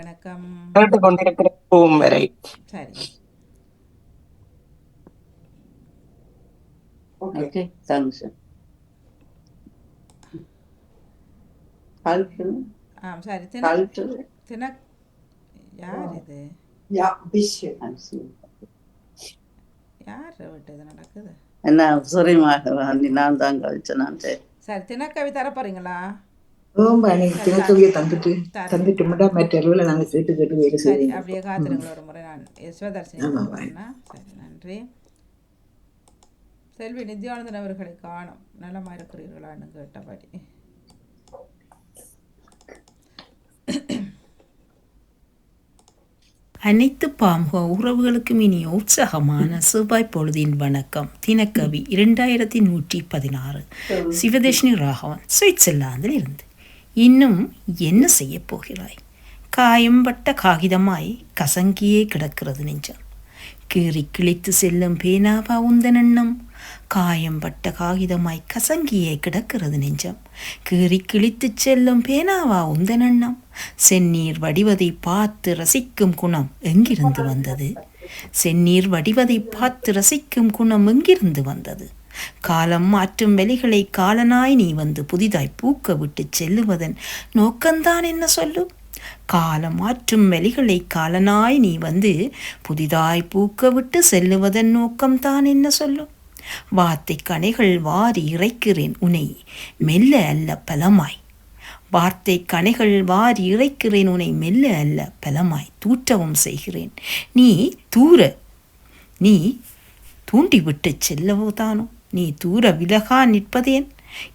வணக்கம். கேட்டுக்கொண்டிருக்கிற பூவும் வரை. சரி. ஆம் தின culture, தின யார் இது? see. யார் விட்டு இது நடக்குது? என்ன சுரியமாக வந்து நான் தான் கழிச்சேன் நான் சரி தினக்கவி தர ஓம் பாணி தினக்கவியை தந்துட்டு தந்துட்டு மட்டும் மற்ற அளவில் நாங்கள் கேட்டு கேட்டு வேலை சரி செய்வோம் அப்படியே காத்திருங்கள் ஒரு முறை நான். சிவதர்ஷினி கூப்பிடுறேன்னா. சரி நன்றி. செல்வி நித்யானந்தன் அவர்களை காணும். நலமா இருக்கிறீர்களான்னு கேட்டபடி. அனைத்து பாமுக உறவுகளுக்கும் இனிய உற்சாகமான செவ்வாய் பொழுதின் வணக்கம். தினக்கவி இரண்டாயிரத்தி நூற்றி பதினாறு. சிவதேஷினி ராகவன் சுவிட்சர்லாந்தில் இருந்து இன்னும் என்ன செய்யப் போகிறாய்? காயம்பட்ட காகிதமாய் கசங்கியே கிடக்கிறது நெஞ்சம். கீறி கிழித்து செல்லும் பேனாவா உந்தன் எண்ணம்? காயம்பட்ட காகிதமாய் கசங்கியே கிடக்கிறது நெஞ்சம். கீறி கிழித்துச் செல்லும் பேனாவா உந்தன் எண்ணம்? செந்நீர் வடிவதை பார்த்து ரசிக்கும் குணம் எங்கிருந்து வந்தது? செந்நீர் வடிவதை பார்த்து ரசிக்கும் குணம் எங்கிருந்து வந்தது? காலம் மாற்றும் வெளிகளை காலனாய் நீ வந்து புதிதாய் பூக்க விட்டு செல்லுவதன் நோக்கம்தான் என்ன சொல்லு காலம் மாற்றும் வெளிகளை காலனாய் நீ வந்து புதிதாய் பூக்க விட்டு செல்லுவதன் நோக்கம்தான் என்ன சொல்லு வார்த்தை கணைகள் வாரி இறைக்கிறேன் உனை மெல்ல அல்ல பலமாய். வார்த்தை கணைகள் வாரி இறைக்கிறேன் உனை மெல்ல அல்ல பலமாய். தூற்றவும் செய்கிறேன். நீ தூர நீ தூண்டிவிட்டு செல்லவோ தானோ? நீ தூர விலகா நிற்பதேன்?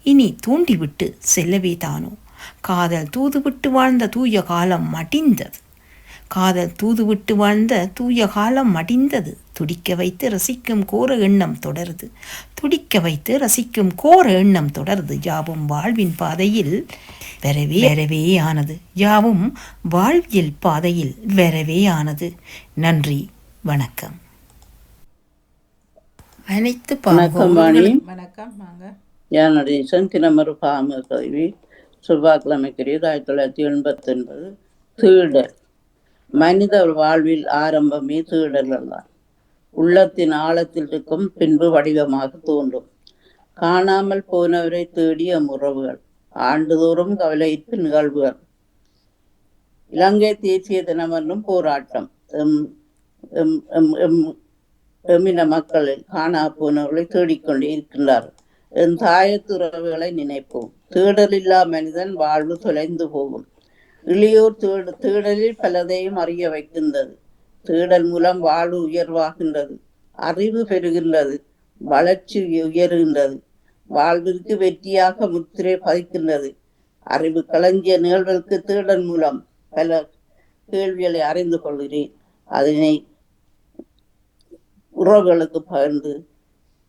இனி தூண்டிவிட்டு செல்லவே தானோ? காதல் தூதுவிட்டு வாழ்ந்த தூய காலம் மடிந்தது. காதல் தூதுவிட்டு வாழ்ந்த தூய காலம் மடிந்தது. துடிக்க வைத்து ரசிக்கும் கோர எண்ணம் தொடருது. துடிக்க வைத்து ரசிக்கும் கோர எண்ணம் தொடருது. யாவும் வாழ்வின் பாதையில் வரவே வரவே ஆனது. யாவும் வாழ்வியல் பாதையில் வரவே ஆனது. நன்றி. வணக்கம். அனைத்து வணக்கம் வாணி. வணக்கம் வாங்க. யானுடைய தினமரு பாம கல்வி செவ்வாய்க்கிழமைக்குரிய ஆயிரத்தி தொள்ளாயிரத்தி எண்பத்தி ஒன்பது தீடல். மனித வாழ்வில் ஆரம்பமே தீடல்கள் தான் உள்ளத்தின் ஆழத்தில் இருக்கும் பின்பு வடிவமாக தோன்றும். காணாமல் போனவரை தேடிய உறவுகள் ஆண்டுதோறும் கவலையிற்கு நிகழ்வுகள். இலங்கை தேசிய தினம் என்னும் போராட்டம். எம் எம் எம் எம் எம்மின மக்களில் காணா போனவர்களை தேடிக்கொண்டே இருக்கின்றார்கள். என் தாயத்துறவுகளை நினைப்போம். தேடலில்லா மனிதன் வாழ்வு தொலைந்து போகும். இளையோர் தேடு தேடலில் பலதையும் அறிய வைக்கின்றது. தேடல் மூலம் வாழ்வு உயர்வாகின்றது. அறிவு பெறுகின்றது. வளர்ச்சி உயருகின்றது. வாழ்விற்கு வெற்றியாக முத்திரை பதிக்கின்றது. அறிவு களஞ்சிய நிகழ்வுகளுக்கு தேடல் மூலம் பல கேள்விகளை அறிந்து கொள்கிறேன். அதனை உறவுகளுக்கு பகிர்ந்து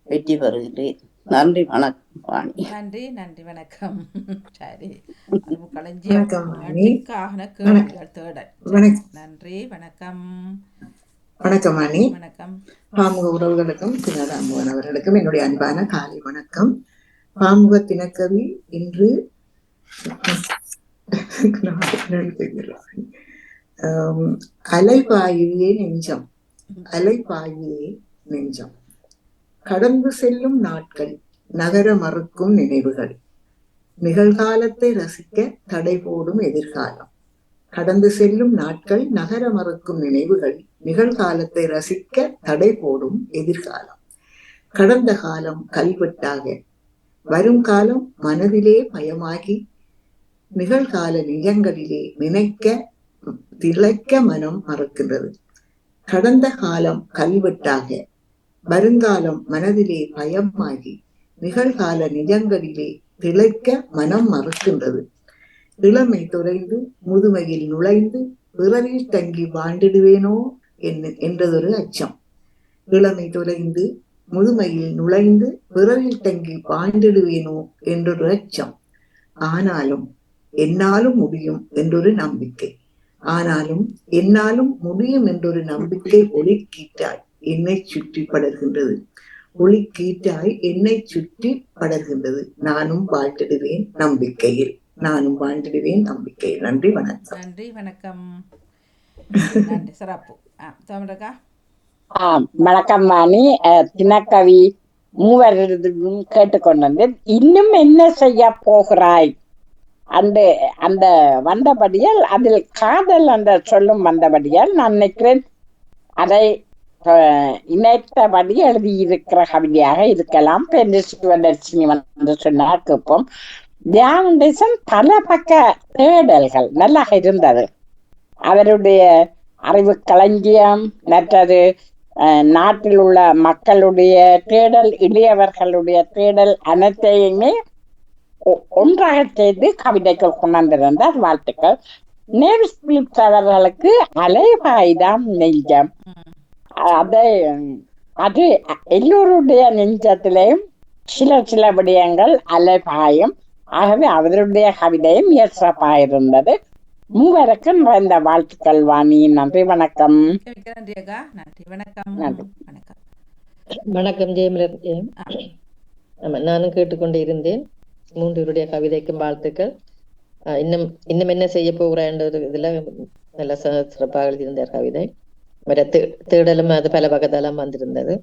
வெற்றி பெறுகிறேன். நன்றி வணக்கம் வாணி. நன்றி நன்றி வணக்கம். சரி. நன்றி வணக்கம். வணக்கம் அணி வணக்கம். பாமுக உறவுகளுக்கும் தினராமுகன் அவர்களுக்கும் என்னுடைய அன்பான காலை வணக்கம். பாமுக தினக்கவி இன்று அலைபாயுவே நெஞ்சம். அலைபாயுவே நெஞ்சம். கடந்து செல்லும் நாட்கள் நகர மறுக்கும் நினைவுகள். நிகழ்காலத்தை ரசிக்க தடை போடும் எதிர்காலம். கடந்து செல்லும் நாட்கள் நகர மறுக்கும் நினைவுகள் நிகழ்காலத்தை ரசிக்க தடை போடும் எதிர்காலம். கடந்த காலம் கல்வெட்டாக வரும் காலம் மனதிலே பயமாகி நிகழ்கால நிஜங்களிலே நினைக்க திளைக்க மனம் மறக்கின்றது. கடந்த காலம் கல்வெட்டாக வருங்காலம் மனதிலே பயமாகி நிகழ்கால நிஜங்களிலே திளைக்க மனம் மறுக்கின்றது. இளமை தொலைந்து முதுமையில் நுழைந்து பிறரில் தங்கி வாழ்ந்திடுவேனோ என்றதொரு அச்சம். இளமை தொலைந்து முதுமையில் நுழைந்து பிறரில் தங்கி வாழ்ந்திடுவேனோ என்றொரு அச்சம். ஆனாலும் என்னாலும் முடியும் என்றொரு நம்பிக்கை. ஆனாலும் என்னாலும் முடியும் என்றொரு நம்பிக்கை ஒளிக்கீட்டாய் என்னை சுற்றி படர்கின்றது ஒளிக்கீட்டாய் என்னை சுற்றி படர்கின்றது நானும் வாழ்ந்திடுவேன் நம்பிக்கையில். நானும் வாழ்ந்திடுவேன் நம்பிக்கையில். நன்றி வணக்கம். நன்றி வணக்கம். நன்றி சிறப்பு. ஆம் வணக்கம் வாணி அஹ், தினக்கவி மூவரும் கேட்டுக்கொண்டு இன்னும் என்ன செய்ய போகிறாய்? அந்த அந்த வந்தபடியால் அதில் காதல் என்ற சொல்லும் வந்தபடியால் நான் நினைக்கிறேன் அதை இணைத்தபடி எழுதியிருக்கிற கவிதையாக இருக்கலாம். பெரிய சிவதர்ஷினி வந்து சொன்னார் கேட்போம். தியாகண்டேசன் பல பக்க தேடல்கள் நல்லா இருந்தது. அவருடைய அறிவு களஞ்சியம் மற்றது அஹ், நாட்டில் உள்ள மக்களுடைய தேடல் இளையவர்களுடைய தேடல் அனைத்தையுமே ஒன்றாக செய்து கவிதைகள் கொண்டாந்திருந்தார் வாழ்த்துக்கள். நேவிஸ் பிலிப்ஸ் அவர்களுக்கு அலைவாய்தான் நெஞ்சம். அதை அது எல்லோருடைய நெஞ்சத்திலேயும் சில சில விடயங்கள் அலைபாயும் ஆகவே அவருடைய கவிதையும் இருந்தது மூவருக்கும் இந்த வாழ்த்துக்கள் வாணி. நன்றி வணக்கம். நன்றி வணக்கம். வணக்கம். வணக்கம் ஜெயமலர் நானும் கேட்டுக்கொண்டு இருந்தேன். மூன்றுவருடைய கவிதைக்கும் வாழ்த்துக்கள். இன்னும் இன்னும் என்ன செய்ய போகிறான்ற இதுல நல்ல சிறப்பாக எழுதியிருந்தார் கவிதை. மற்ற தேடலும் அது பல பக்கத்தெல்லாம் வந்திருந்தது.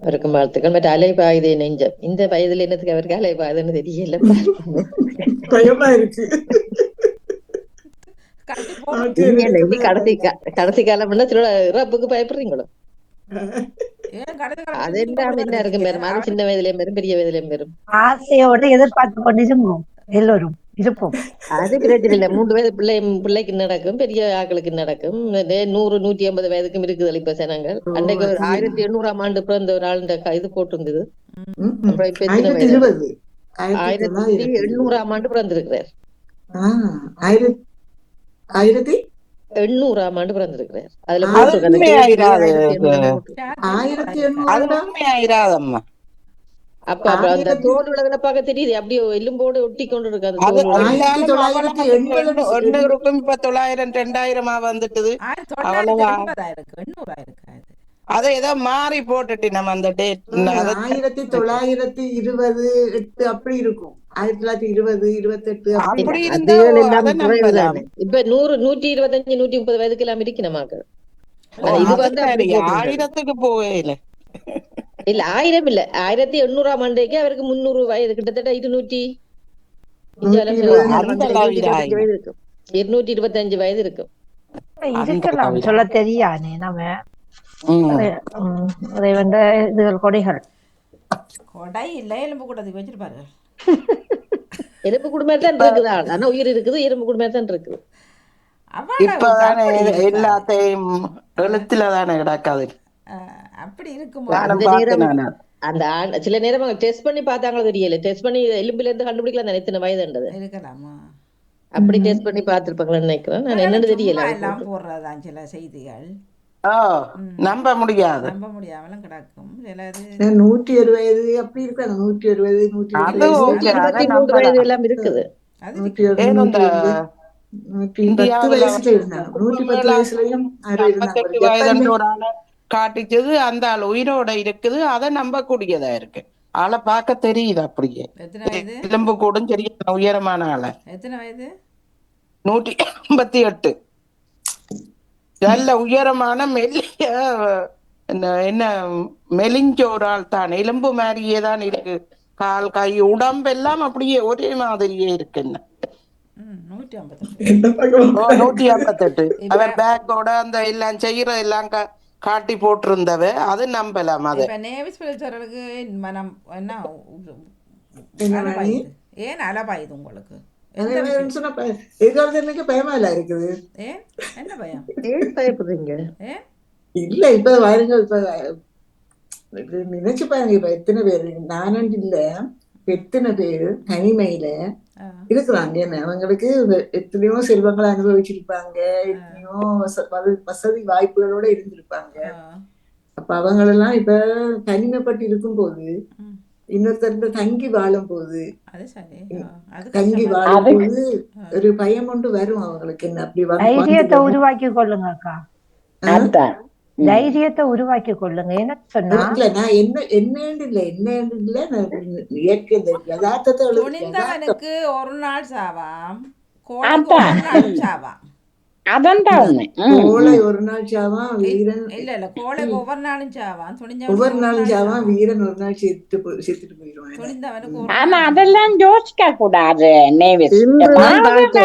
அவருக்கும் வாழ்த்துக்கள். மற்ற அலை பாயுதே நெஞ்சம். இந்த வயதுல என்னத்துக்கு அவருக்கு அலை பாயுதுன்னு தெரியல. கடைசி கா- கடைசி காலம் திருவிழா இறப்புக்கு பயப்படுறீங்களோ? அது என்ன இருக்கும் பெரும் அது சின்ன வயதுலயும் பெரும் பெரிய வயதுலயும் பெரும் ஆசையோட எதிர்பார்த்து கொண்டிருந்தோம் எல்லோரும் இருப்போம். அது பிரச்சனை இல்ல. மூன்று வயது பிள்ளை பிள்ளைக்கு நடக்கும் பெரிய ஆட்களுக்கு நடக்கும். நூறு நூற்றி ஐம்பது வயதுக்கும் இருக்குது இப்ப ஜனங்கள். ஓ, அன்றைக்கு ஒரு ஆயிரத்தி எண்ணூறாம் ஆண்டு பிறந்த ஒரு க- இது போட்டிருந்தது. அப்புறம் இப்ப ஆயிரத்தி எண்ணூறாம் ஆண்டு பிறந்திருக்கிறார். ஆயிரத்தி எண்ணூறாம் ஆண்டு பிறந்திருக்கிறார். அதுல. ஆயிரத்தி அப்ப அந்த தோல் உலகனை பார்க்க தெரியுது. அப்படியே எலும்போடு ஒட்டி கொண்டு இருக்கு அந்த அது தோல். உலகம். ஆயிரத்தி இருந்தாலும் தொள்ளாயிரத்தி அவளும் எண்பது ஒண்ணு- ஒண்ணுக்கும் இப்ப தொள்ளாயிரம் ரெண்டாயிரமா வந்துட்டுது. அவ்வளவா? அதை. ஏதோ மாறி போட்டுட்டு நம்ம அந்த டேட் ஆயிரத்தி தொள்ளாயிரத்தி இருபது எட்டு அப்படி இருக்கும். ஆயிரத்தி தொள்ளாயிரத்தி இருபது இருபத்தெட்டு அப்படி. இப்ப நூறு நூற்றி இருபத்தஞ்சு நூற்றி முப்பது வயதுக்கு எல்லாம் இருக்கு நமக்கு ஆனா இது வந்து. ஆயிரத்துக்கு போவேல இல்ல. ஆயிரம் இல்ல. ஆயிரத்தி எண்ணூறாம் ஆண்டேக்கு அவருக்கு முந்நூறு வயது கிட்டத்தட்ட இருநூற்றி இருநூற்றி இருபத்தஞ்சு வயது இருக்கும். இருக்கலாம். சொல்ல தெரியானே நம்ம அதை வந்து இதுகள் கொடைகள். கொடை இல்ல எலும்பு கூடத்துக்கு வச்சிருப்பாரு. எறும்பு குடும்பம் தான் இருக்குது. ஆனா உயிர் இருக்குது எறும்பு குடும்பம் தான் இருக்குது. இப்ப தானே எல்லாத்தையும் எழுத்துல தானே கிடக்காது. அப்படி இருக்கும்? அந்த சில நேரம் டெஸ்ட் பண்ணி பார்த்தாங்களோ தெரியல. டெஸ்ட் பண்ணி எலும்புல இருந்து கண்டுபிடிக்கலாம் தானே இத்தனை வயதுன்றது இருக்கலாமா? அப்படி டெஸ்ட் பண்ணி பார்த்திருப்பாங்கன்னு நினைக்கிறேன். நான் என்னன்னு தெரியல. எல்லாம் போட்டு. போடுறதுதான் சில செய்திகள். நம்ப முடியாது. நம்ப முடியாமலும் கிடக்கும். சிலது நூற்றி அறுபது அப்படி இருக்காங்க நூற்றி நூற்றி அதை மூன்று நம்பலாம். வயது எல்லாம் இருக்குது. நூற்றி நூற்றி நூற்றி நூற்றி ஒரு காட்டிச்சது அந்த ஆள் உயிரோட இருக்குது. அதை நம்பக்கூடியதா இருக்கு. ஆளை பார்க்க தெரியுது அப்படியே. வயது? எலும்பு கூடும் சரியான உயரமான ஆளை. எத்தனை வயது? நூற்றி ஐம்பத்தி எட்டு. நல்ல உயரமான மெல்லிய என்ன என்ன மெலிஞ்ச ஒரு ஆள் தான். எலும்பு மாதிரியே தான் இருக்கு. கால் கை உடம்பெல்லாம் அப்படியே ஒரே மாதிரியே இருக்கு என்ன. ம் நூற்றி ஐம்பத்தெட்டு. அவர் பேக்கோட அந்த எல்லாம் செய்யற எல்லாம் கா- காட்டி போட்டிருந்தவ அது நம்பலாம் அது. நேவிஸ் மனம் என்ன ஏன் அலபாயுது உங்களுக்கு? எதிர்காலத்துல பயமா இல்ல இருக்குது என்ன பயம் ஏன் பயப்படுறீங்க இல்ல இப்ப பாருங்க இப்ப நினைச்சு பாருங்க இப்ப எத்தனை பேரு நானண்டு இல்ல எத்தனை பேரு தனிமையில இருக்கிறாங்க என்ன அவங்களுக்கு எத்தனையோ செல்வங்களை அனுபவிச்சிருப்பாங்க எத்தனையோ வசதி வாய்ப்புகளோட இருந்திருப்பாங்க அப்ப அவங்களெல்லாம் இப்ப தனிமைப்பட்டு இருக்கும்போது ம், இன்னொருத்தர் தங்கி வாழும் போது அது சரி. ஆ, அது தங்கி வாழும் அது- போது ஒரு பயம் ஒன்று வரும் அவங்களுக்கு என்ன அப்படி தைரியத்தை உருவாக்கி கொள்ளுங்க அக்கா. தைரியத்தை உருவாக்கி கொள்ளுங்க. என்ன சொன்னா? இல்ல நான் என்ன என்னன்னு இல்ல என்னன்னு இல்ல நான் இயற்கை யதார்த்தத்தை ஒரு நாள் சாவாம். சாவாம். கோழை. ஒரு நாள் சாவான் வீரன் இல்ல இல்ல கோழை ஒவ்வொரு நாளும் சாவான் துணிஞ்சவனுக்கு ஒவ்வொரு நாளும் நாள் சாவான். வீரன் ஒரு நாள் செத்து செத்துட்டு போயிடுவான் ஆனா அதெல்லாம் யோசிக்க கூடாது நீங்க வாழ்றத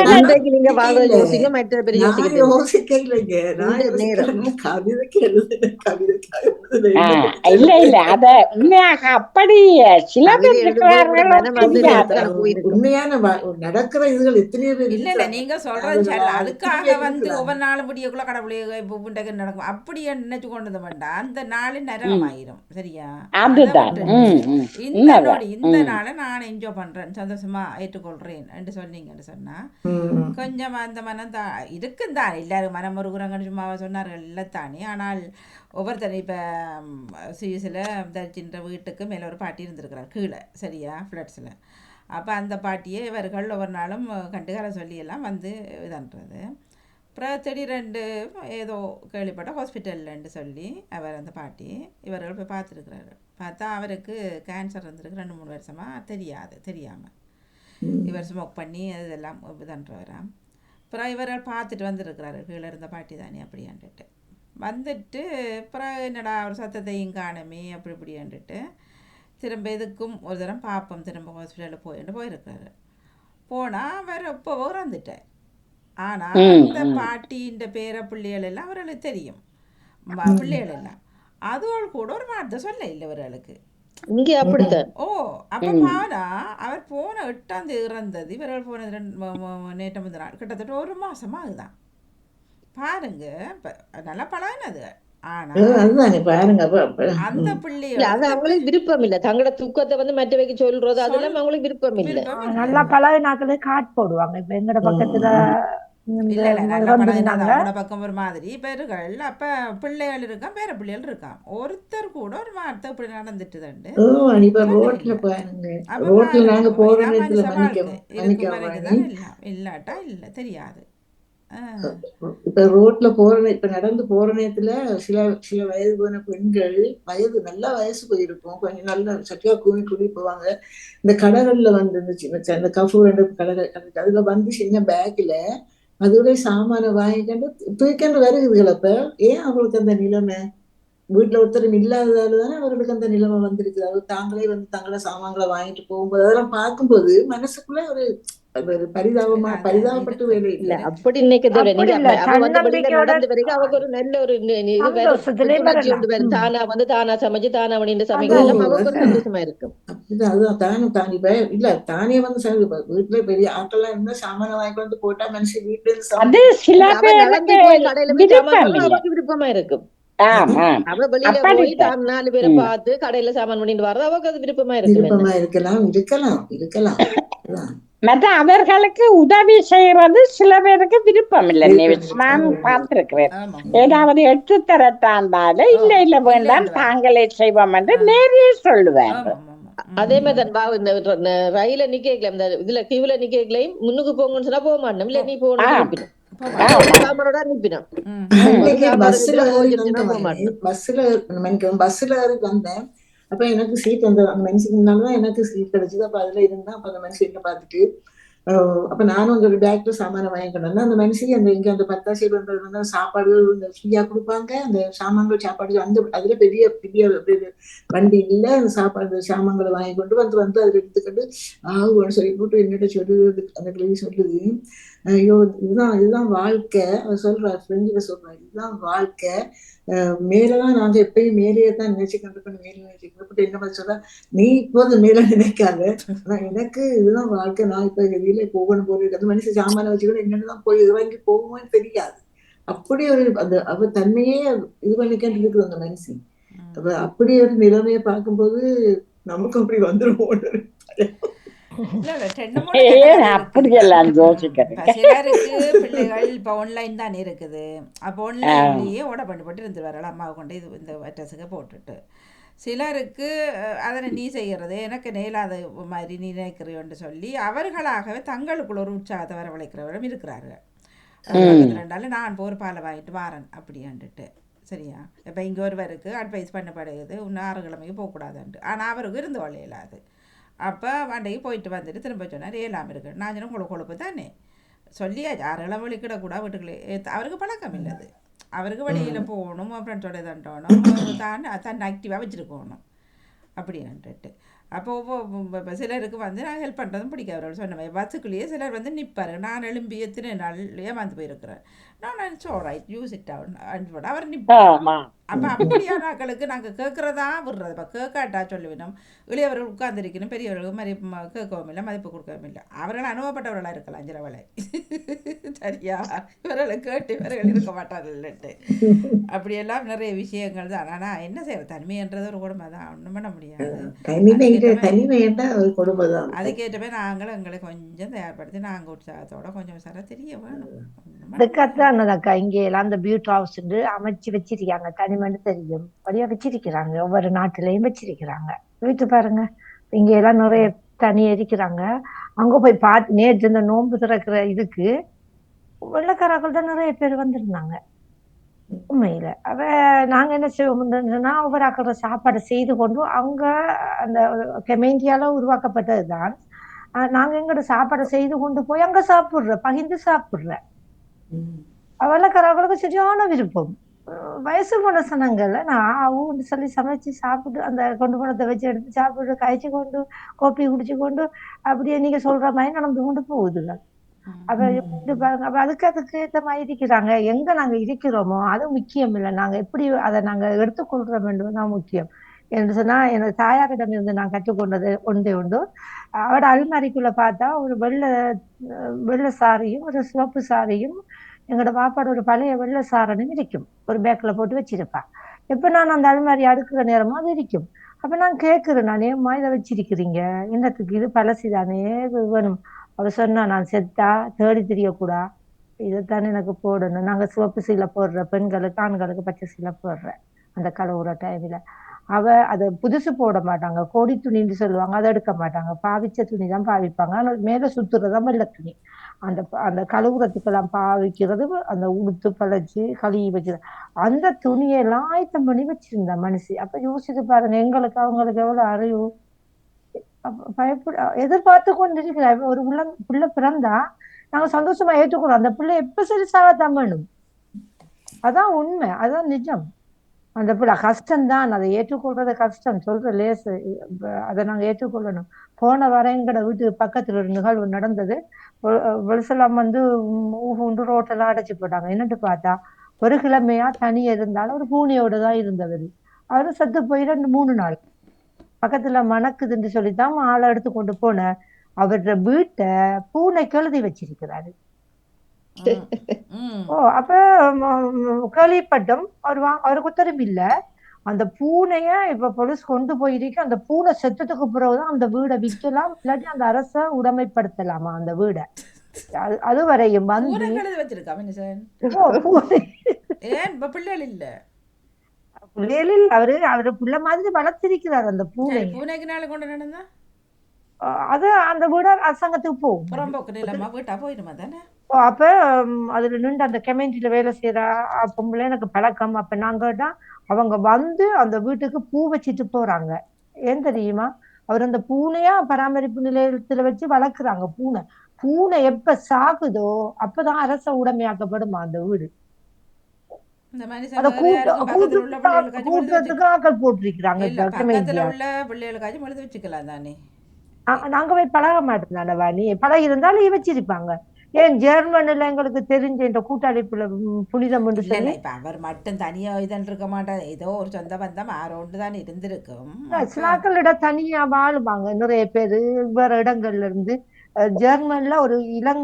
இல்ல. யோசிங்க மற்ற பேர் யோசிக்க. யோசிக்கலைங்க நான். யோசிக்கிறேன் கவிதைக்கு எழுதுன இல்ல இல்ல அத உண்மையாக அப்படி சில பேர் இருக்கிறார்களோ. உண்மையான நடக்கிற இதுகள் எத்தனையோ பேர் இல்ல இல்ல. நீங்க சொல்றது அதுக்காக வந்து. ஒவ்வொரு நாளும் விடியக்குள்ள கடவுளே இப்போ புண்டக்கு நடக்கும் அப்படியே நினைச்சு கொண்டு வேண்டாம் அந்த நாள் நரகமாயிரும். சரியா. இந்த. நொடி இந்த. நாளை நான் என்ஜாய் பண்றேன். சந்தோஷமா ஏற்றுக்கொள்றேன் என்று சொன்னீங்கன்னு சொன்னா. கொஞ்சம் அந்த மனம் தான் இருக்கும் தான் எல்லாரும் மனம் முருகுறாங்கன்னு சும்மா சொன்னார்கள் இல்லை தானே ஆனால் ஒவ்வொருத்தர் இப்போ சுவிஸில் தரிச்சின்ற வீட்டுக்கு மேலே ஒரு பாட்டி இருந்திருக்கிறார் கீழே. சரியா? ஃப்ளட்ஸில். அப்போ அந்த பாட்டியை இவர்கள் ஒவ்வொரு நாளும் கண்டுகார சொல்லியெல்லாம் வந்து இதன்றது. அப்புறம் திடீரெண்டு ஏதோ கேள்விப்பட்ட ஹாஸ்பிட்டல்லன்னு சொல்லி அவர் அந்த பாட்டி இவர்கள் போய் பார்த்துருக்குறாரு பார்த்தா அவருக்கு கேன்சர் இருந்திருக்கு ரெண்டு மூணு வருஷமாக தெரியாது தெரியாமல் இவர் ஸ்மோக் பண்ணி இதெல்லாம் இதுன்றவராம் அப்புறம் இவர்கள் பார்த்துட்டு வந்திருக்கிறாரு கீழே இருந்த பாட்டி தானே அப்படியான்ட்டு வந்துட்டு அப்புறம் என்னடா ஒரு சத்தத்தையும் காணமே அப்படி இப்படியான்ட்டு திரும்ப இதுக்கும் ஒரு தரம் பார்ப்போம் திரும்ப ஹாஸ்பிட்டலில் போயிட்டு போயிருக்காரு போனால் அவர் இப்போ இறந்துட்டார் ஆனால் ம், அந்த ம். பாட்டின்ற பேர பிள்ளைகள் எல்லாம் அவர்களுக்கு தெரியும். பிள்ளைகள் எல்லாம் அதுகள் கூட ஒரு வார்த்தை சொல்ல இல்லை இவர்களுக்கு. இங்கே அப்படித்தான். ஓ அப்ப. பாரா அவர் போன எட்டாம் தேதி இறந்தது. இவர்கள் போனது ரெண்டு நேற்று முந்தின நாள். கிட்டத்தட்ட ஒரு மாசமா அதுதான். பாருங்க இப்ப நல்லா பழகினது. ஆனா அந்த இல்ல அது அவங்களுக்கு விருப்பம் இல்ல தங்களோட துக்கத்தை வந்து மற்றவைக்கு சொல்றது அதெல்லாம் அவங்களுக்கு விருப்பம் இல்ல. நல்லா பழகினாக்களே காட் போடுவாங்க. இப்ப எங்கட பக்கத்துல இல்ல இல்ல. நல்லா அவங்களோட பக்கம் ஒரு மாதிரி. பேர்கள் அப்ப பிள்ளைகள் இருக்கான் பேர பிள்ளைகள் இருக்கான் ஒருத்தர் கூட ஒரு வார்த்தை இப்படி தான் எல்லாம். இல்லாட்டா இல்ல தெரியாது. இப்ப ரோட்ல போற இப்ப நடந்து போற நேரத்துல சில சில வயது போன பெண்கள் வயது நல்ல வயசு போயிருக்கும். கொஞ்சம் நல்ல சட்டியா கூவி கூவி போவாங்க. இந்த கடைகள்ல வந்து இந்த சின்ன சின்ன இந்த கஃபூர் ரெண்டு கடைகள் கடை- அதுல வந்து சின்ன பேக்ல அதோடய சாமான வாங்கிக்கண்டு தூக்கண்டு வருகுதுகள் அப்போ ஏன் அவங்களுக்கு அந்த நிலைமை வீட்டுல ஒருத்தர் இல்லாததால தானே அவர்களுக்கு அந்த நிலைமை வந்திருக்கு அது தாங்களே வந்து தங்களோட சாமான்களை வாங்கிட்டு போகும்போது அதெல்லாம் பார்க்கும்போது மனசுக்குள்ள ஒரு பரிதாபமா பரிதாபப்பட்டு. வேலை. இல்ல அப்படி நினைக்க தேவை அப்படி நீங்க இல்ல, அவ வந்து வெளியில தன்னம்பிக்கையோட- நடந்து வரைக்கும் அவருக்கு ஒரு நல்ல ஒரு. தானா வந்து தானா சமைச்சு தானா ஒரு சந்தோஷமா இருக்கும். தானே தானே. இப்ப இல்ல தானே வந்து வீட்டுல பெரிய ஆட்கள்லாம் இருந்தா சாமான வாங்கி வந்து போட்டா மனுஷன் வீட்டுல விருப்பம் இருக்கும். அவ வெளியில போய் நாலு பேரை. பார்த்து கடையில சாமான் பண்ணிட்டு வர்றது அது விருப்பமா இருக்கலாம் இருக்கலாம் இருக்கலாம். மற்ற அவர்களுக்கு உதவி செய்யறது சில பேருக்கு விருப்பம் இல்லை நான் பார்த்திருக்கிறேன். ஏதாவது எடுத்து தரத்தாண்டால இல்ல இல்ல வேண்டாம் தாங்களே செய்வோம் என்று நேரே ஆமா அதே மாதிரி தான் வா- இந்த ரயில நிக்கல இந்த இதுல கியூல நிக்கலையும் முன்னுக்கு போங்கன்னு சொன்னா போக மாட்டோம். இல்ல நீ. போகணும் பஸ்ல. பஸ்ல வந்தேன். அப்ப எனக்கு சீட் அந்த அந்த மனுஷனாலதான் எனக்கு சீட் கிடைச்சது. அப்ப அதுல இருந்தா அப்ப அந்த மனுஷன் பார்த்துட்டு அஹ் அப்ப நானும் அந்த பேக்ல சாமான வாங்கிக்கணும்னா அந்த மனுஷன் அந்த இங்க அந்த பத்தாசி வந்து சாப்பாடு இந்த ஃப்ரீயா கொடுப்பாங்க. அந்த சாமான்கள் சாப்பாடு அந்த அதுல பெரிய பெரிய வண்டி இல்ல. அந்த சாப்பாடு சாமான்களை வாங்கி கொண்டு வந்து வந்து அதுல எடுத்துக்கிட்டு ஆகும்னு சொல்லி போட்டு என்னட்ட சொல்லுது அந்த கிளவி சொல்லுது. ஐயோ இதுதான் இதுதான் வாழ்க்கை. அவர் சொல்றாரு ஃப்ரெஞ்சுல சொல்றாரு இதுதான் வாழ்க்கை. அஹ் மேலதான் நாங்க எப்பயும் மேலேயே தான் நினைச்சுக்கிட்டு இருக்கோம் மேலே நினைச்சுக்கிட்டு என்ன மாதிரி சொல்றா? நீ இப்போது மேல நினைக்காத. ஆனா எனக்கு இதுதான் வாழ்க்கை. நான் இப்ப வெளியில போகணும் போல இருக்கு அந்த மனுஷன் சாமான வச்சுக்கணும் என்னென்னதான் போய் இறங்கி போகுமோன்னு தெரியாது. அப்படி ஒரு அந்த அவ தன்னையே இது பண்ணிக்கிட்டு இருக்குது அந்த மனுஷன். அப்ப அப்படி ஒரு நிலைமையை பார்க்கும்போது நமக்கு அப்படி வந்துருமோ பிள்ளைகள் இப்ப ஆன்லைன் தான் இருக்குது. அப்போ ஆன்லைன்லயே ஓட பண்ணி போட்டு இருந்து வரலாம் அம்மாவை கொண்டு இது இந்த அட்ரஸுக்கு போட்டுட்டு. சிலருக்கு அதனை நீ செய்கிறது எனக்கு நேலாத மாதிரி நீ நினைக்கிறேன்னு சொல்லி அவர்களாகவே தங்களுக்குள்ள ஒரு உற்சாகத்தை வரவழைக்கிறவரும் இருக்கிறார்கள். இருந்தாலும் நான் போர் பாலை வாங்கிட்டு வாரேன் அப்படியான்ட்டு சரியா? இப்போ இங்கே ஒருவருக்கு அட்வைஸ் பண்ணப்படுகிறது இன்னும் ஆறு கிழமைக்கு போகக்கூடாதுன்ட்டு. ஆனால் அவருக்கு இருந்து இல்லாது அப்போ வண்டைக்கு போயிட்டு வந்துட்டு திரும்ப சொன்னார் ஏலாம் இருக்கு. நான் சொன்ன கொழு கொழுப்பு தானே? சொல்லியாச்சு ஆறுகளை வெளிக்கிட கூட வீட்டுக்குள்ளே? அவருக்கு பழக்கம் இல்லை அது. அவருக்கு வெளியில் போகணும் ஃப்ரெண்ட்ஸோட தண்டோணும் தான் தன் ஆக்டிவாக வச்சுருக்கணும். அப்படின்ட்டு அப்போ இப்போ சிலருக்கு வந்து நான் ஹெல்ப் பண்ணுறதும் பிடிக்கும் அவர்கள் சொன்ன மாதிரி பஸ்ஸுக்குள்ளேயே சிலர் வந்து நிற்பாரு நான் எழும்பி எத்தனை நாள் ஏமாந்து போயிருக்கிறேன். நான் நினச்சோ ரைட் யூஸ் இட் அவர் அவர் அப்போ அப்படியான ஆட்களுக்கு நாங்கள் கேட்குறதா விடுறது. இப்போ கேட்காட்டா சொல்லுவினோம் இளையவர்கள் உட்கார்ந்திருக்கணும் பெரியவர்களுக்கு மதிப்பு ம- கேட்கவும் இல்லை மதிப்பு கொடுக்கவும் இல்லை. அவர்கள் அனுபவப்பட்டவர்களாக இருக்கலாம் சிலவளை சரியா? இவர்களை கேட்டு இவர்கள் இருக்க மாட்டார்கள்ட்டு அப்படியெல்லாம் நிறைய விஷயங்கள் தான். ஆனால் என்ன செய்யறது தனிமைன்றது ஒரு கொடுமை தான். ஒன்றும் பண்ண முடியாது. மாதிரி- அதுக்கேற்ற மாதிரி நாங்களும் எங்களை கொஞ்சம் தயார்படுத்தி நாங்கள் உற்சாகத்தோட கொஞ்சம் சார தெரிய வேணும் ஒண்ணும் இங்கே அக்கா எல்லாம் அந்த பியூட் ஹவுஸ் அமைச்சு வச்சிருக்காங்க. தனிமனு தெரியும். வழியா வச்சிருக்கிறாங்க. ஒவ்வொரு நாட்டிலையும் வச்சிருக்கிறாங்க. வீட்டு பாருங்க. இங்க எல்லாம் நிறைய தனி எரிக்கிறாங்க. அங்க போய் பார்த்து நேற்று இந்த நோன்பு திறக்கிற இதுக்கு வெள்ளக்காரர்கள் தான் நிறைய பேர் வந்திருந்தாங்க. உண்மையில. அவ நாங்க என்ன செய்வோம்னா ஒவ்வொரு ஆக்கிற சாப்பாடை செய்து கொண்டு அங்க அந்த கெமேண்டியால உருவாக்கப்பட்டதுதான். ஆஹ் நாங்க எங்கட சாப்பாடை செய்து கொண்டு போய் அங்க சாப்பிடுற பகிர்ந்து சாப்பிடுற. வெள்ளக்காரர்களுக்கு சரியான விருப்பம். வயசு போன சனங்கள்ல நான் ஊன்னு சொல்லி சமைச்சு சாப்பிட்டு அந்த கொண்டு போனதை வச்சு எடுத்து சாப்பிட்டு காய்ச்சி கொண்டு கோப்பி குடிச்சு கொண்டு அப்படியே நீங்க சொல்ற மாதிரி நடந்து கொண்டு போகுதுங்க அப்ப இது பாருங்க அப்ப அதுக்கு அதுக்கு ஏத்த மாதிரி இருக்கிறாங்க. எங்க நாங்க இருக்கிறோமோ அது முக்கியம் இல்லை. நாங்க எப்படி அதை நாங்க எடுத்துக்கொள்றோம் என்பதுதான் முக்கியம். என்று சொன்னா எனது தாயாரிடம் இருந்து நான் கற்றுக்கொண்டது ஒன்றே உண்டு அவட அல்மாரிக்குள்ள பார்த்தா ஒரு வெள்ளை வெள்ளை சாரியும் ஒரு சிவப்பு சாரியும் எங்களோட பாப்பாட ஒரு பழைய வெள்ளை சாரனும் இருக்கும். ஒரு பேக்ல போட்டு வச்சிருப்பா. எப்போ நான் அந்த அலுமாரி அடுக்குற நேரமோ அது இருக்கும். அப்ப நான் கேட்குறேன் நான் ஏம்மா இதை வச்சிருக்கிறீங்க. என்னத்துக்கு இது? பழசு தானே வேணும். அவ சொன்னா நான் செத்தா தேடி தெரியக்கூடா. இதைத்தானே எனக்கு போடணும். நாங்க சிவப்பு சீலை போடுற பெண்களுக்கு ஆண்களுக்கு பச்சை சீலை போடுறேன் அந்த கலவுற டைம்ல அவ அதை புதுசு போட மாட்டாங்க. கோடி துணின்னு சொல்லுவாங்க. அதை எடுக்க மாட்டாங்க. பாவிச்ச துணி தான் பாவிப்பாங்க. ஆனா மேல சுத்துறதான் வெள்ளை துணி. அந்த அந்த கழுவுறதுக்கெல்லாம் பாவிக்கிறது அந்த உடுத்து பழச்சு கழுவி வைக்கிறது அந்த துணியெல்லாம் ஆயத்தம் பண்ணி வச்சிருந்தா மனுஷி. அப்ப யோசிச்சு பாருங்க எங்களுக்கு அவங்களுக்கு எவ்வளவு அறிவு? அப்ப பயப்பட எதிர்பார்த்து கொண்டிருக்கிறார் ஒரு உள்ள புள்ள பிறந்தா நாங்க சந்தோஷமா ஏற்றுக்கிறோம் அந்த பிள்ளை எப்ப சரி சாகத்தான் வேணும் அதான் உண்மை. அதான் நிஜம். அந்த பிள்ளை கஷ்டம்தான். அதை ஏற்றுக்கொள்றது கஷ்டம். சொல்ற லேசு. அதை நாங்க ஏற்றுக்கொள்ளணும். போன வாரம் வீட்டுக்கு பக்கத்துல ஒரு நிகழ்வு நடந்தது. வெளிசெல்லாம் வந்து உண்டு ரோட்டெல்லாம் அடைச்சு போட்டாங்க. என்னட்டு பார்த்தா ஒரு கிழமையா தனியா இருந்தாலும் ஒரு பூனையோட தான் இருந்தவர். அவரு செத்து போய் ரெண்டு மூணு நாள். பக்கத்துல மணக்குதுன்னு சொல்லித்தான் ஆளை எடுத்து கொண்டு போன. அவரோட வீட்டை பூனை கழுதி வச்சிருக்கிறாரு. ஓ அப்ப கேள்விப்பட்டோம் அவர் அவருக்கு உத்தரவு இல்ல. அந்த பூனைய இப்ப போலீஸ் கொண்டு போயிருக்கு. அந்த பூனை செத்ததுக்கு பிறகுதான் அந்த வீடை விற்கலாம். இல்லாட்டி அந்த அரச உடைமைப்படுத்தலாமா அந்த வீடை? அது வரையும் வந்து பிள்ளைகள் இல்ல? பிள்ளைகளில் அவரு அவரு புள்ள மாதிரி வளர்த்திருக்கிறார் அந்த பூனை. பூனைக்கு நாள் கொண்டு நடந்தா? அது அந்த வீடு அரசாங்கத்துக்கு போகும். வீட்டா போயிடுமா தானே? அப்ப அதுல நின்று அந்த கமெண்ட்ல வேலை செய்யற பொம்பளை எனக்கு பழக்கம். அப்ப நாங்க கேட்டா அவங்க வந்து அந்த வீட்டுக்கு பூ வச்சிட்டு போறாங்க. ஏன் தெரியுமா? அவர் அந்த பூனையா பராமரிப்பு நிலையத்துல வச்சு வளர்க்குறாங்க பூனை. பூனை எப்ப சாகுதோ அப்பதான் அரச உடைமையாக்கப்படுமா அந்த வீடு. இந்த அத மனுஷன் கூட்டு பக்கத்துல உள்ள பிள்ளைகளுக்காச்சும் எழுதி வச்சு கூட்டுறதுக்கு ஆக்கள் போட்டிருக்கிறாங்க தானே. நாங்க போய் பழக மாட்டோம் தானவா நீ பழகி இருந்தாலும் வச்சிருப்பாங்க. ஏன் ஜெர்மன்ல எங்களுக்கு தெரிஞ்ச இந்த கூட்டாளி புல- ம், புனிதம் என்று சொல்லி? இப்ப அவர் மட்டும் தனியா இதன் இருக்க மாட்டார். ஏதோ ஒரு சொந்த பந்தம் ஆரோண்டு தான் இருந்திருக்கும். சிலாக்களிட தனியா வாழுவாங்க நிறைய பேரு. வேற இடங்கள்ல இருந்து ஜெர்மன்ல ஒரு இளங்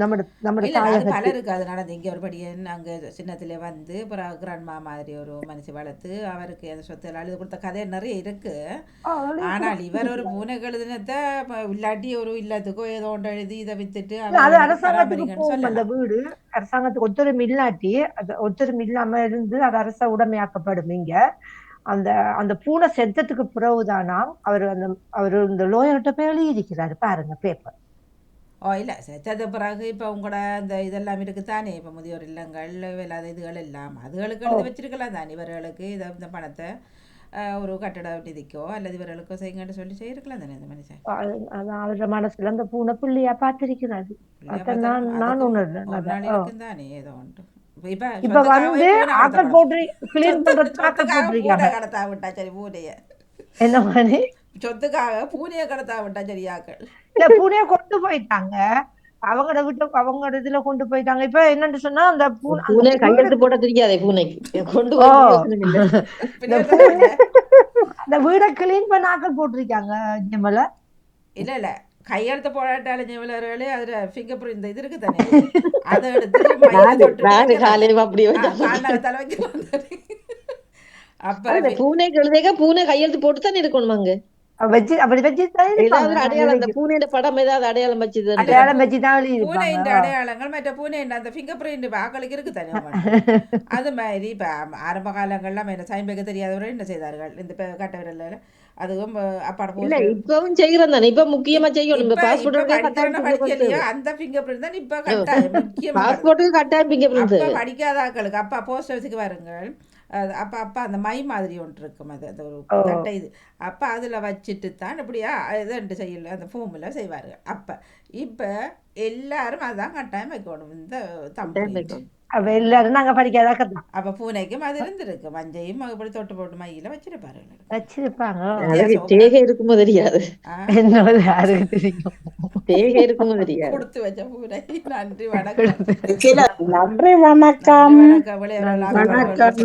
நம்ம நம்ம பலருக்கு அது நடந்து. இங்க ஒரு படியன் அங்க சின்னத்துல வந்து அப்புறம் கிராண்ட்மா மாதிரி ஒரு மனுஷி வளர்த்து அவருக்கு அந்த சொத்து அழுது கொடுத்த கதை நிறைய இருக்கு. ஆனால் இவர் ஒரு பூனை கழுதினத்தை இல்லாட்டி ஒரு இல்லத்துக்கோ ஏதோ ஒன்று எழுதி இதை வித்துட்டு அது அரசாங்கத்துக்கு அந்த வீடு. அரசாங்கத்துக்கு ஒத்துழைப்பு இல்லாட்டி அது ஒத்துழைப்பு இல்லாம இருந்து அது அரச உடைமையாக்கப்படும் இங்க. அந்த அந்த பூனை செத்ததுக்கு பிறகுதானாம் அவர் அந்த அவர் இந்த லோயர்கிட்ட போய் எழுதியிருக்கிறாரு பாருங்க பேப்பர் ஓ இல்லை செத்தது பிறகு இப்போ உங்களோட அந்த இதெல்லாம் இருக்குதானே? இப்போ முதியோர் இல்லங்கள் வேலாத இதுகள் எல்லாம். அதுகளுக்கு எழுதி வச்சிருக்கலாம் தானே இவர்களுக்கு இதை இந்த பணத்தை ஒரு கட்டட நிதிக்கோ அல்லது இவர்களுக்கோ செய்யுங்கன்னு சொல்லி செய்யிருக்கலாம் தானே இந்த மனுஷன் அவரோட மனசுல அந்த பூனை பிள்ளையா பார்த்திருக்கிறாரு. நான் உணர்றேன் தானே ஏதோ ஒன்று. இப்ப வந்து ஆக்கள் கடத்தப்படும். போட்டு கிளீன் பண்றதுக்கு ஆக்கள் சொத்துக்காக பூனை போட்டிருக்காங்க கடத்தா விட்டா சரி பூனைய. என்ன மாதிரி? சொத்துக்காக பூனையை கடத்தா விட்டா சரியாக்கள் இல்ல பூனையை கொண்டு போயிட்டாங்க. அவங்களோட வீட்டு அவங்களோட இதுல கொண்டு போயிட்டாங்க. இப்ப என்னன்னு சொன்னா அந்த பூனை கையெழுத்து போட தெரியாதே பூனைக்கு. கொண்டு அந்த வீடை கிளீன் பண்ண ஆக்கள் போட்டிருக்காங்க இல்ல இல்ல. ஜெவலர்களே அதுல ஃபிங்கர் பிரிண்ட் இது இருக்கு தானே? அதை வச்சு கால்நகத்தால வைக்கிறாங்க தானே. அப்ப அந்த பூனைக்கு எழுதேக்க பூனை கையெழுத்து போட்டு தான் இருக்கணும் அங்க வச்சு அப்படி வச்சு ஏதாவது அடையாளம் அந்த பூனையோட படம் ஏதாவது அடையாளம் வச்சுதான் அடையாளம் வச்சு தான் பூனையின் அடையாளங்கள் மற்ற பூனையின் அந்த ஃபிங்கர் பிரிண்ட் ஆக்களுக்கு இருக்கு தானே. அது மாதிரி இப்ப ஆரம்ப காலங்கள்லாம் என்ன சைன் வைக்க தெரியாதவர்கள் என்ன செய்தார்கள்? இந்த கட்ட விரல்ல அதுவும் போஸ்ட் இப்பவும் செய்யறோம் தானே. இப்ப முக்கியமா செய்யணும். இப்ப பாஸ்போர்ட் அந்த ஃபிங்கர் பிரிண்ட் தான் இப்ப கட்டாயம் முக்கியமா. பாஸ்போர்ட்டுக்கு கட்டாயம் பிங்க பிரிண்ட் அப்பா படிக்காத ஆட்களுக்கு அப்பா போஸ்ட் ஆஃபீஸுக்கு வருங்கள். அது அப்பா அப்பா அந்த மை மாதிரி ஒன்று இருக்கும் அது. அந்த ஒரு. கட்டை இது. அப்போ அதில் வச்சுட்டு தான் இப்படியா இது செய்யல அந்த ஃபோமில் செய்வார்கள். அப்போ இப்போ எல்லாரும் அதான் கட்டாயம் வைக்கணும். இந்த தம்பி அப்ப எல்லாரும் நாங்க படிக்காத அப்போ பூனைக்கும் அது இருந்திருக்கு. மஞ்சையும் அப்படி தொட்டு போட்டு மையில வச்சிருப்பாரு வச்சிருப்பாங்க. தேகை இருக்குமோ தெரியாது. என்னது? யாருக்கு தெரியும்? தேகை இருக்குமோ தெரியாது. கொடுத்து வச்ச பூனை. நன்றி வணக்கம். நன்றி வணக்கம்.